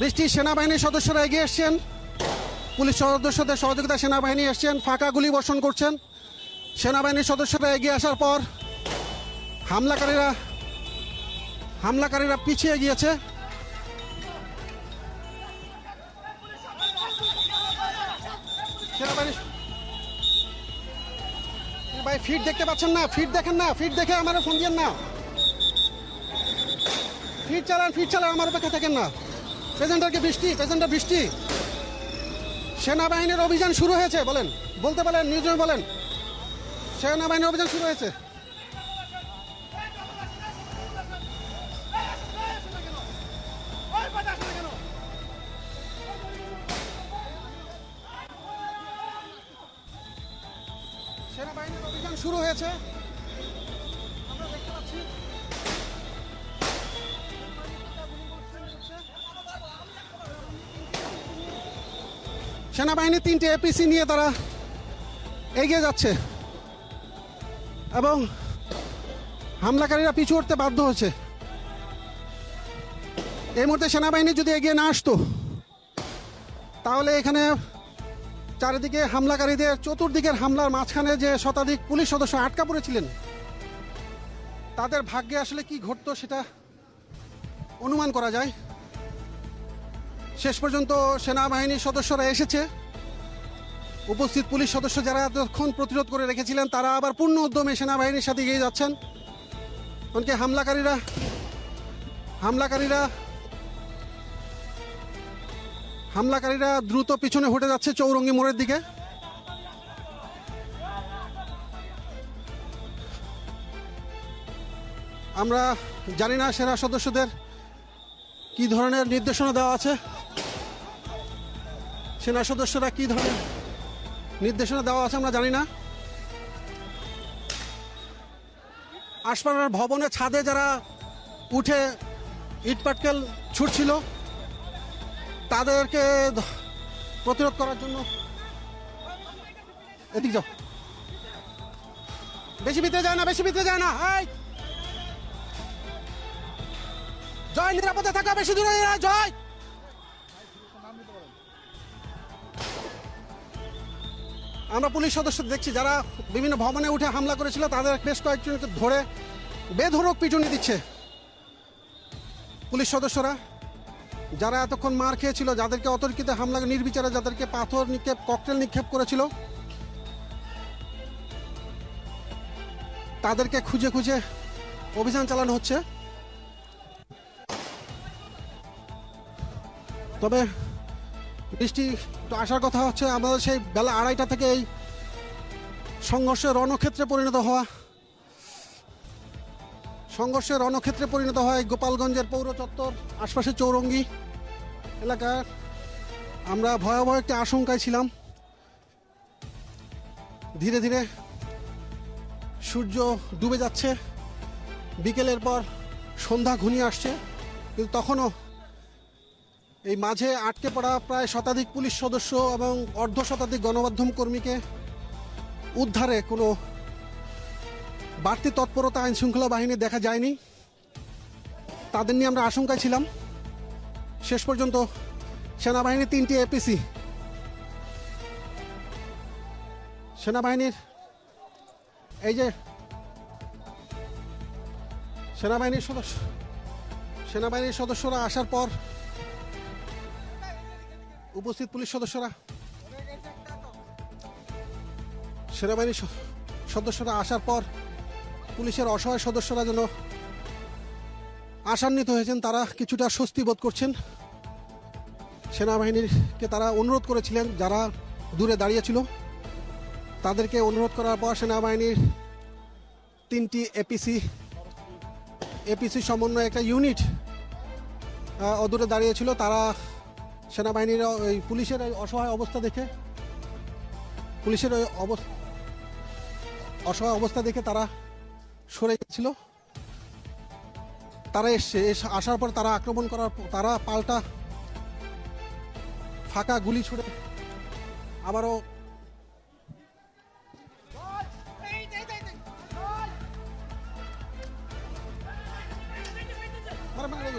বৃষ্টি সেনাবাহিনীর সদস্যরা এগিয়ে এসছেন। পুলিশ সদস্যদের সহযোগিতা সেনাবাহিনী এসছেন, ফাঁকা গুলি বর্ষণ করছেন। সেনাবাহিনীর সদস্যরা এগিয়ে আসার পর হামলাকারীরা হামলাকারীরা পিছিয়ে গিয়েছে। ভাই, ফিট দেখতে পাচ্ছেন না, ফিট দেখেন না, ফিট দেখে আমার ফোন দিয়েন না। ফিট চালান ফিট চালান, আমার অপেক্ষা থাকেন না। প্রেজেন্টারকে বৃষ্টি, প্রেজেন্টার বৃষ্টি। সেনাবাহিনীর অভিযান শুরু হয়েছে, বলেন। বলতে পারেন, নিউজ বলেন। সেনাবাহিনীর অভিযান শুরু হয়েছে। সেনাবাহিনী তিনটে এপিসি নিয়ে তারা এগিয়ে যাচ্ছে এবং হামলাকারীরা পিছু উঠতে বাধ্য হচ্ছে। এই মুহূর্তে সেনাবাহিনী যদি এগিয়ে না আসতো, তাহলে এখানে চারিদিকে হামলাকারীদের চতুর্দিকের হামলার মাঝখানে যে শতাধিক পুলিশ সদস্য আটকা পড়েছিলেন, তাদের ভাগ্যে আসলে কি ঘটতো সেটা অনুমান করা যায়। শেষ পর্যন্ত সেনাবাহিনীর সদস্যরা এসেছে। উপস্থিত পুলিশ সদস্য যারা এতক্ষণ প্রতিরোধ করে রেখেছিলেন, তারা আবার পূর্ণ উদ্যমে সেনাবাহিনীর সাথে এগিয়ে যাচ্ছেন। এমনকি হামলাকারীরা হামলাকারীরা হামলাকারীরা দ্রুত পিছনে হটে যাচ্ছে চৌরঙ্গি মোড়ের দিকে। আমরা জানি না সেনা সদস্যদের কি ধরনের নির্দেশনা দেওয়া আছে? সেনা সদস্যরা কি ধরনের নির্দেশনা দেওয়া আছে আমরা জানি না। আশপাড়ার ভবনের ছাদে যারা উঠে ইটপাটকেল ছুটছিল, তাদেরকে প্রতিরোধ করার জন্য এদিক যাও। বেশি ভিতরে যায় না, বেশি ভিতরে যায় না, এই! জয় নিরাপদে থাকা, বেশি দূরে জয়! আমরা পুলিশ সদস্য দেখছি, যারা বিভিন্ন ভবনে উঠে হামলা করেছিল, তাদের বেশ কয়েকজনকে ধরে বেধরক পিটুনি দিচ্ছে। পুলিশ সদস্যরা, যারা এতক্ষণ মার খেয়েছিল, যাদেরকে অতর্কিত হামলা, নির্বিচারে যাদেরকে পাথর নিক্ষেপ, ককটেল নিক্ষেপ করেছিল, তাদেরকে খুঁজে খুঁজে অভিযান চালানো হচ্ছে। তবে বৃষ্টি আসার কথা হচ্ছে আমাদের সেই বেলা আড়াইটা থেকে এই সংঘর্ষের রণক্ষেত্রে পরিণত হওয়া সংঘর্ষের রণক্ষেত্রে পরিণত হয় গোপালগঞ্জের পৌর চত্বর, আশপাশের চৌরঙ্গি এলাকার আমরা ভয়াবহ একটি আশঙ্কায় ছিলাম। ধীরে ধীরে সূর্য ডুবে যাচ্ছে। বিকেলের পর সন্ধ্যা ঘনিয়ে আসছে, কিন্তু তখনও এই মাঝে আটকে পড়া প্রায় শতাধিক পুলিশ সদস্য এবং অর্ধ শতাধিক গণমাধ্যম কর্মীকে উদ্ধারে কোনো বাড়তি তৎপরতা আইন শৃঙ্খলা বাহিনী দেখা যায়নি। তাদের নিয়ে আমরা আশঙ্কায় ছিলাম। শেষ পর্যন্ত সেনাবাহিনীর তিনটি এপিসি। সেনাবাহিনীর এই যে সেনাবাহিনীর সদস্য সেনাবাহিনীর সদস্যরা আসার পর উপস্থিত পুলিশ সদস্যরা। সেনাবাহিনীর সদস্যরা আসার পর পুলিশের অসহায় সদস্যরা যেন আশান্বিত হয়েছেন, তারা কিছুটা স্বস্তি বোধ করছেন। সেনাবাহিনীরকে তারা অনুরোধ করেছিলেন, যারা দূরে দাঁড়িয়েছিল তাদেরকে অনুরোধ করার পর সেনাবাহিনীর তিনটি এপিসি এপিসি সমন্বয়ে একটা ইউনিট অদূরে দাঁড়িয়েছিল তারা সেনাবাহিনীর ওই পুলিশের অসহায় অবস্থা দেখে পুলিশের ওই অবস্থা অসহায় অবস্থা দেখে তারা সরে গেছিল। তারা এসছে এসে আসার পর তারা আক্রমণ করার তারা পাল্টা ফাঁকা গুলি ছুড়ে আবারও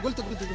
গলিতে, গলিতে,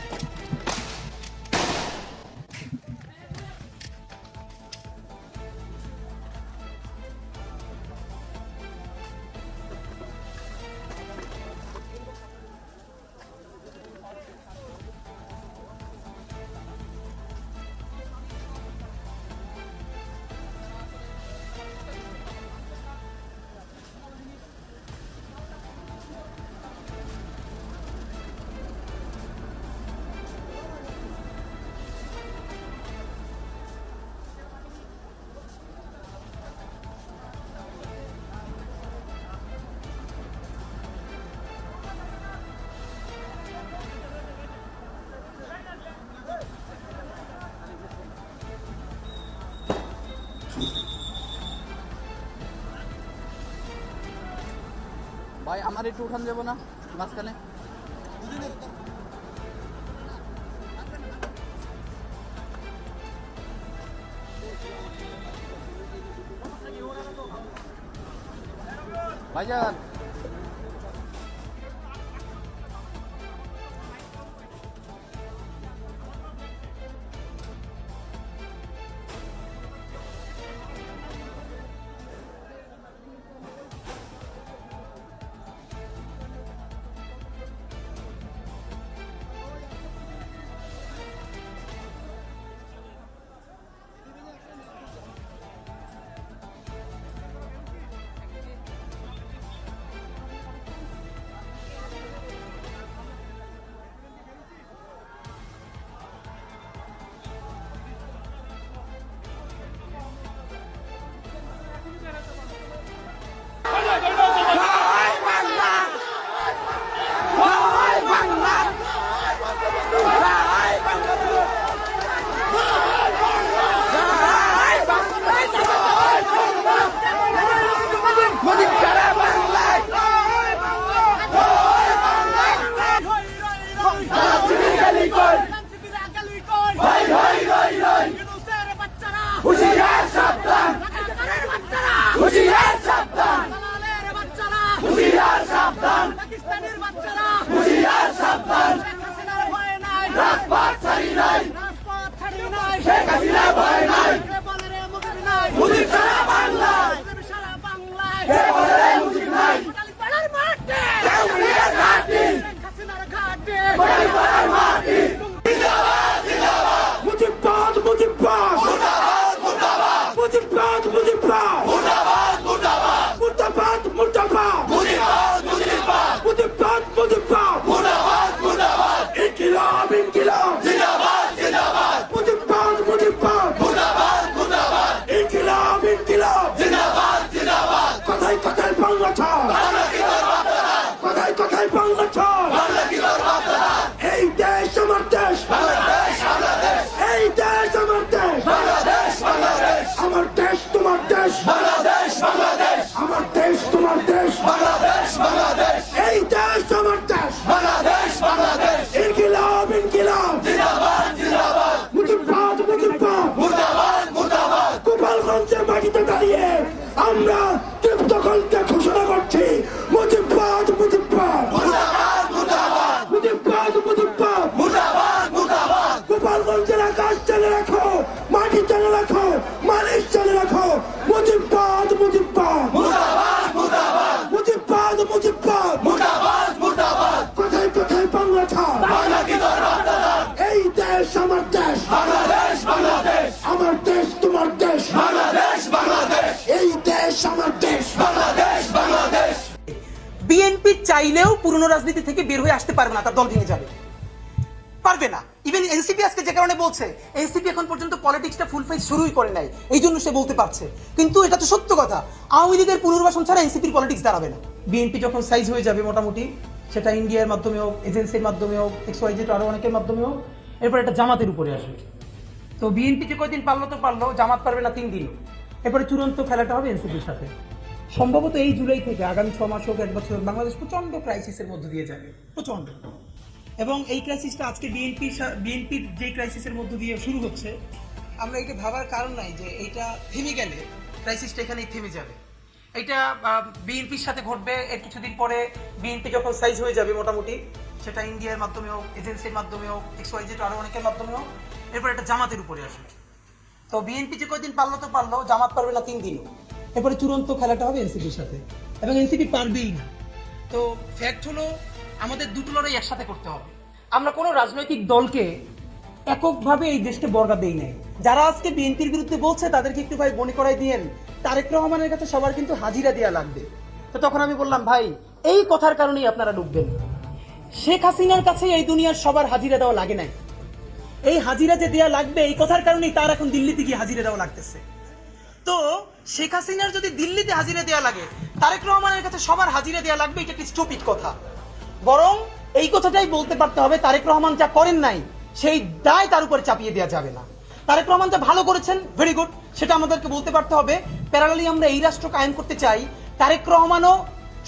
ভাই আমার একটু উঠান যাব না মাঝখানে। ভাইজান Rapaz! তোমার বাংলাদেশ আমার দেশ তোমার দেশ। এই দেশ আমার দেশ। ইনকিলাব ইনকিলাব। মুজিবাদ মুজিবাদ গোপালগঞ্জের মাটিতে দাঁড়িয়ে আমরা চাইলেও পুরনো রাজনীতি থেকে বের হয়ে আসতে পারবে না, তার দল ভেঙে যাবে। পারবে না। ইভেন এনসিপি আজকে যে কারণে বলছে এনসিপি এখন পর্যন্ত পলিটিক্সটা ফুল ফাইজ শুরুই করে নাই, এই জন্য সে বলতে পারছে। কিন্তু এটা তো সত্য কথা, আওয়ামী লীগের পুনর্বাসন ছাড়া এনসিপির পলিটিক্স দাঁড়াবে না। বিএনপি যখন সাইজ হয়ে যাবে মোটামুটি, সেটা ইন্ডিয়ার মাধ্যমে হোক এজেন্সির মাধ্যমে হোক এক্স ওয়াই জেড আরও অনেকের মাধ্যমে হোক, এরপর এটা জামাতের উপরে আসবে। তো বিএনপি যে কয়দিন পারল তো পারল, জামাত পারবে না তিন দিন এরপরে চূড়ান্ত খেলাটা হবে এনসিপির সাথে। সম্ভবত এই জুলাই থেকে আগামী ছ মাস হোক, এক বছর বাংলাদেশ প্রচণ্ড ক্রাইসিসের মধ্য দিয়ে যাবে, প্রচণ্ড। এবং এই ক্রাইসিসটা আজকে বিএনপি বিএনপির যে ক্রাইসিসের মধ্য দিয়ে শুরু হচ্ছে, আমরা এটা ভাবার কারণ নাই যে এইটা থেমে গেলে ক্রাইসিসটা এখানেই থেমে যাবে। এটা বিএনপির সাথে ঘটবে এর কিছুদিন পরে বিএনপি যখন সাইজ হয়ে যাবে মোটামুটি, সেটা ইন্ডিয়ার মাধ্যমে হোক এজেন্সির মাধ্যমে হোক এক্স ওয়াই জেড আরও অনেকের মাধ্যমে হোক, এরপর এটা জামাতের উপরে আসবে। তো বিএনপি যে কয়দিন পারল তো পারল, জামাত পারবে না তিন দিনও। এরপরে চূড়ান্ত খেলাটা হবে এনসিপির সাথে। এবং এনসিপি পারবেই না। তো ফ্যাক্ট হলো, আমাদের দুটো লড়াই একসাথে করতে হবে। আমরা কোনো রাজনৈতিক দলকে এককভাবে এই দেশকে বর্গা দেই নাই। যারা আজকে বিএনপির বিরুদ্ধে বলছে, তাদেরকে একটু ভাই মনে করাই দিয়েন। তারেক রহমানের কাছে সবার কিন্তু হাজিরা দেওয়া লাগবে। তো তখন আমি বললাম, ভাই, এই কথার কারণেই আপনারা ডুববেন। শেখ হাসিনার কাছে এই দুনিয়ার সবার হাজিরা দেওয়া লাগে নাই। এই হাজিরা যে দেওয়া লাগবে, এই কথার কারণেই তার এখন দিল্লিতে গিয়ে হাজিরা দেওয়া লাগতেছে। তো শেখ হাসিনার যদি দিল্লিতে হাজিরা দেওয়া লাগে, তারেক রহমানের কাছে সবার হাজিরা দেওয়া লাগবে, এটা একটি স্টুপিড কথা। বরং এই কথাটাই বলতে পারতে হবে, তারেক রহমান যা করেন নাই, সেই দায় তার উপরে চাপিয়ে দেওয়া যাবে না। তারেক রহমান যা ভালো করেছেন ভেরি গুড সেটা আমাদেরকে বলতে পারতে হবে। প্যারালালি আমরা এই রাষ্ট্র কায়েম করতে চাই, তারেক রহমানও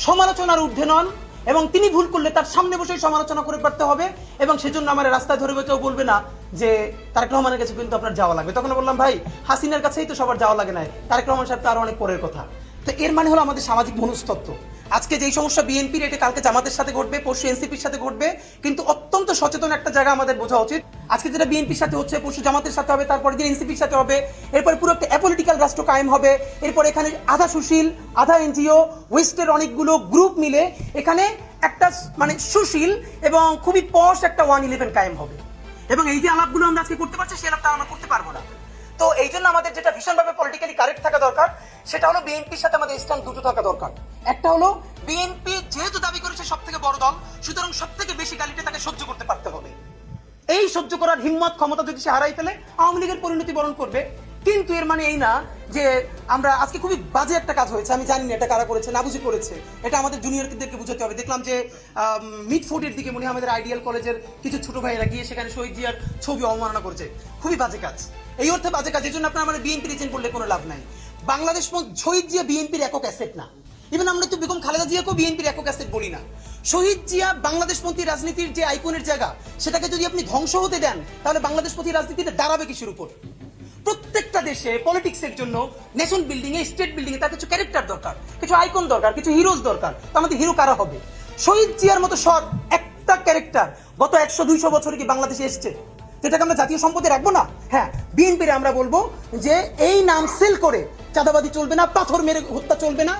সমালোচনার ঊর্ধ্বে নন এবং তিনি ভুল করলে তার সামনে বসেই সমালোচনা করে পারতে হবে, এবং সেজন্য আমার রাস্তায় ধরে কেউ বলবে না যে তারেক রহমানের কাছে কিন্তু আপনার যাওয়া লাগবে। তখন বললাম, ভাই, হাসিনার কাছেই তো সবার যাওয়া লাগে না তারেক রহমান সাহেব তো আরও অনেক পরের কথা। তো এর মানে হলো আমাদের সামাজিক মনস্তত্ত্ব আজকে যেই সমস্যা বিএনপির, এটা কালকে জামাতের সাথে ঘটবে, পরশু এনসিপির সাথে ঘটবে, কিন্তু অত্যন্ত সচেতন একটা জায়গা আমাদের বোঝা উচিত। আজকে যেটা বিএনপির সাথে হচ্ছে, পরশু জামাতের সাথে হবে, তারপরে দিন এনসিপির সাথে হবে, এরপরে পুরো একটা অ্যাপলিটিক্যাল রাষ্ট্র কায়েম হবে, এরপর এখানে আধা সুশীল, আধা এনজিও, ওয়েস্টের অনেকগুলো গ্রুপ মিলে এখানে একটা মানে সুশীল এবং খুবই পশ একটা ওয়ান ইলেভেন কায়েম হবে। এবং এই যে আলাপগুলো আমরা আজকে করতে পারছি সেই আলাপটা আমরা করতে পারব না। তো এই জন্য আমাদের যেটা ভীষণভাবে পলিটিক্যালি কারেক্ট থাকা দরকার, সেটা হলো বিএনপির সাথে আমাদের স্ট্যান্ড দুটো থাকা দরকার। একটা হলো, বিএনপি যেহেতু দাবি করেছে সব থেকে বড় দল, সুতরাং সব থেকে বেশি গালিটা তাকে সহ্য করতে পারতে হবে। এই সহ্য করার হিম্মত, ক্ষমতা যদি সে হারাই ফেলে, আওয়ামী লীগের পরিণতি বরণ করবে। কিন্তু এর মানে এই না যে আমরা আজকে খুবই বাজে একটা কাজ হয়েছে। আমি জানি না এটা কারা করেছে, না বুঝে করেছে। এটা আমাদের জুনিয়রদেরকে বুঝাতে হবে। দেখলাম যে মিড ফোর্টের দিকে মনে আমাদের আইডিয়াল কলেজের কিছু ছোট ভাইয়েরা গিয়ে সেখানে শহীদ জিয়ার ছবি অবমাননা করেছে। খুবই বাজে কাজ। এই অর্থে বাজে কাজ। এই জন্য আপনার আমার বিএনপি রিজেন্ট করলে কোনো লাভ নাই। বাংলাদেশ শহীদ জিয়া বিএনপির একক অ্যাসেট না। ইভেন আমরা তো বেগম খালেদা জিয়াকেও বিএনপির একক অ্যাসেট বলি না। শহীদ জিয়া বাংলাদেশপন্থী রাজনীতির যে আইকনের জায়গা, সেটাকে যদি আপনি ধ্বংস হতে দেন, তাহলে বাংলাদেশপন্থী রাজনীতিতে দাঁড়াবে কিসের উপর প্রত্যেকটা দেশে পলিটিক্সের জন্য নেশন বিল্ডিং এ স্টেট বিল্ডিং এ তার কিছু ক্যারেক্টার দরকার, কিছু আইকন দরকার, কিছু হিরোজ দরকার তো আমাদের হিরো কারা হবে? শহীদ জিয়ার মতো সৎ একটা ক্যারেক্টার গত একশো, দুইশো বছরে কি বাংলাদেশে এসছে? যেটাকে আমরা জাতীয় সম্পদে রাখব না? হ্যাঁ বিএনপির আমরা বলব যে এই নাম সেল করে চাঁদাবাদি চলবে না, পাথর মেরে হত্যা চলবে না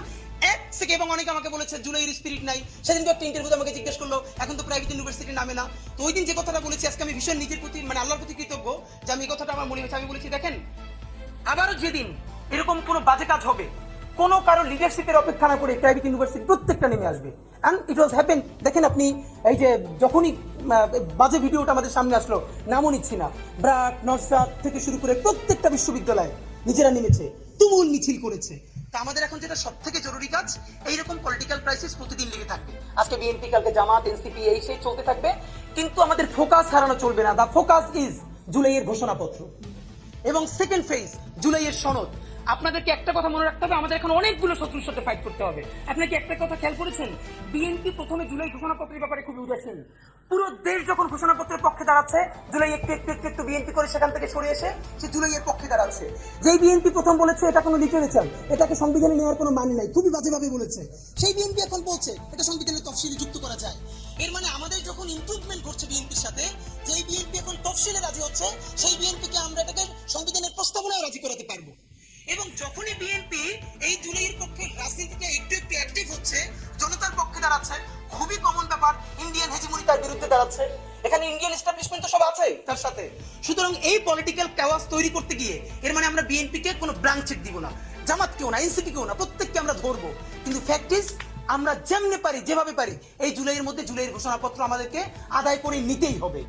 থেকে এবং অনেকে আমাকে বলেছে, জুলাইয়ের স্পিরিট নাই। সেদিন তো একটা ইন্টারভিউতে আমাকে জিজ্ঞেস করল, এখন তো প্রাইভেট ইউনিভার্সিটি নামে না। তো ওই দিন যে কথাটা বলেছি, আজকে আমি ভীষণ নিজের প্রতি মানে আল্লাহর প্রতি কৃতজ্ঞ যে আমি এই কথাটা আমার মনে হয়েছে। আমি বলেছি, দেখেন, আবারও যেদিন এরকম কোনো বাজে কাজ হবে, কোনো কারও লিডারশিপের অপেক্ষা না করে প্রাইভেট ইউনিভার্সিটি প্রত্যেকটা নেমে আসবে। অ্যান্ড ইট ওয়াজ হ্যাপেন দেখেন আপনি, এই যে যখনই বাজে ভিডিওটা আমাদের সামনে আসলো, নামও নিচ্ছি না। ব্রাক নরসাদ থেকে শুরু করে প্রত্যেকটা বিশ্ববিদ্যালয় নিজেরা নেমেছে, তুমুল মিছিল করেছে। আমাদের এখন যেটা সব থেকে জরুরি কাজ, এইরকম পলিটিক্যাল ক্রাইসিস প্রতিদিন লেগে থাকবে। আজকে বিএনপি কালকে জামাত এনসিপি এই সেই চলতে থাকবে। কিন্তু আমাদের ফোকাস হারানো চলবে না। দা ফোকাস ইজ জুলাইয়ের ঘোষণাপত্র। এবং সেকেন্ড ফেজ জুলাইয়ের সনদ। আপনাদেরকে একটা কথা মনে রাখতে হবে, আমাদের এখন অনেকগুলো শত্রুর সাথে ফাইট করতে হবে। আপনাকে একটা কথা খেয়াল করেছেন? বিএনপি প্রথমে জুলাই ঘোষণাপত্রের ব্যাপারে খুবই উদাসীন। পুরো দেশ যখন ঘোষণাপত্রের পক্ষে দাঁড়াচ্ছে, জুলাই একটু একটু একটু একটু বিএনপি করে সেখান থেকে সরে এসে সে জুলাইয়ের পক্ষে দাঁড়াচ্ছে। যেই বিএনপি প্রথম বলেছে, এটা কোনো লিটারেচার এটাকে সংবিধানে নেওয়ার কোনো মানে নাই, খুবই বাজেভাবে বলেছে। সেই বিএনপি এখন বলছে, এটা সংবিধানে তফসিলে যুক্ত করা যায়। এর মানে আমাদের যখন ইমপ্রুভমেন্ট করছে বিএনপির সাথে, যেই বিএনপি এখন তফসিলে রাজি হচ্ছে, সেই বিএনপিকে আমরা এটাকে সংবিধানের প্রস্তাবনায় রাজি করাতে পারব। এবং যখনই বিএনপি এই জুলাইয়ের পক্ষে রাজনীতিতে একটু একটু অ্যাক্টিভ হচ্ছে, জনতার পক্ষে দাঁড়াচ্ছে, খুবই কমন ব্যাপার ইন্ডিয়ান হেজিমনি তার বিরুদ্ধে দাঁড়াচ্ছে। এখানে ইন্ডিয়ান এস্টাবলিশমেন্ট তো সব আছে তার সাথে। সুতরাং এই পলিটিক্যাল ক্যাওয়াস তৈরি করতে গিয়ে, এর মানে আমরা বিএনপিকে কোনো ব্ল্যাঙ্ক চেক দিব না। জামাত কেউ না এনসিপি কেউ না, প্রত্যেককে আমরা ধরবো। কিন্তু ফ্যাক্ট ইজ আমরা যেমনি পারি, যেভাবে পারি, এই জুলাইয়ের মধ্যে জুলাইয়ের ঘোষণাপত্র আমাদেরকে আদায় করে নিতেই হবে।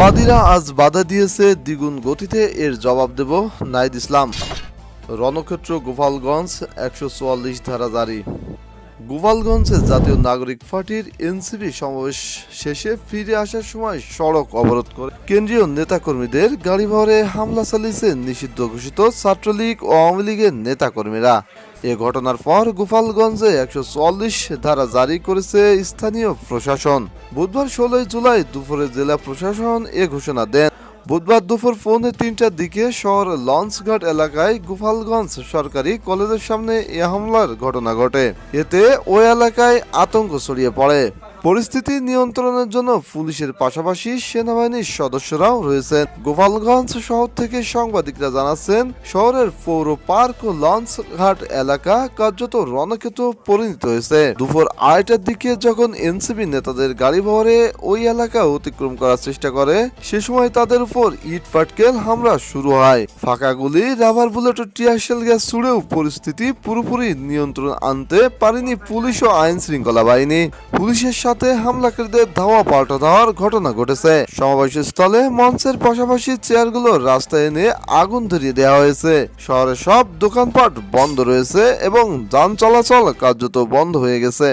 বাদীরা আজ বাধা দিয়েছে দ্বিগুণ গতিতে এর জবাব দেব নাইদ ইসলাম। রণক্ষেত্র গোপালগঞ্জ একশো চুয়াল্লিশ ধারা জারি। গোপালগঞ্জে জাতীয় নাগরিক পার্টির এনসিপি সমাবেশ শেষে ফিরে আসার সময় সড়ক অবরোধ করে কেন্দ্রীয় নেতাকর্মীদের গাড়ি ভরে হামলা চালিয়েছে নিষিদ্ধ ঘোষিত ছাত্রলীগ ও আওয়ামী লীগের নেতাকর্মীরা। এ ঘটনার পর গোপালগঞ্জে একশো চুয়াল্লিশ ধারা জারি করেছে স্থানীয় প্রশাসন। বুধবার ষোলোই জুলাই দুপুরে জেলা প্রশাসন এ ঘোষণা দেন। বুধবার দুপুর পৌনে তিনটার দিকে শহর লঞ্চঘাট এলাকায় গোপালগঞ্জ সরকারি কলেজের সামনে এ হামলার ঘটনা ঘটে। এতে ওই এলাকায় আতঙ্ক ছড়িয়ে পড়ে। পরিস্থিতি নিয়ন্ত্রণের জন্য পুলিশের পাশাপাশি সেনাবাহিনীর সদস্যরাও রয়েছেন গোপালগঞ্জ শহর থেকে সাংবাদিকরা জানাচ্ছেন, শহরের পৌর পার্ক ও লঞ্চ ঘাট এলাকা কার্যত রণক্ষেত্র পরিণত হয়েছে। দুপুর আড়াইটার দিকে যখন এনসিপি নেতাদের গাড়ি ভরে ওই এলাকা অতিক্রম করার চেষ্টা করে, সে সময় তাদের উপর ইট পাটকেল হামলা শুরু হয়। ফাঁকা গুলি, রাবার বুলেট ও টিয়ারশেল গ্যাস ছুড়েও পরিস্থিতি পুরোপুরি নিয়ন্ত্রণ আনতে পারেনি পুলিশ ও আইন শৃঙ্খলা বাহিনী। পুলিশের সাথে হামলাকারীদের ধাওয়া পাল্টা দেওয়ার ঘটনা ঘটেছে। সমাবেশ স্থলে মঞ্চের পাশাপাশি চেয়ারগুলো রাস্তায় এনে আগুন ধরিয়ে দেওয়া হয়েছে। শহরের সব দোকানপাট বন্ধ রয়েছে এবং যান চলাচল কার্যত বন্ধ হয়ে গেছে।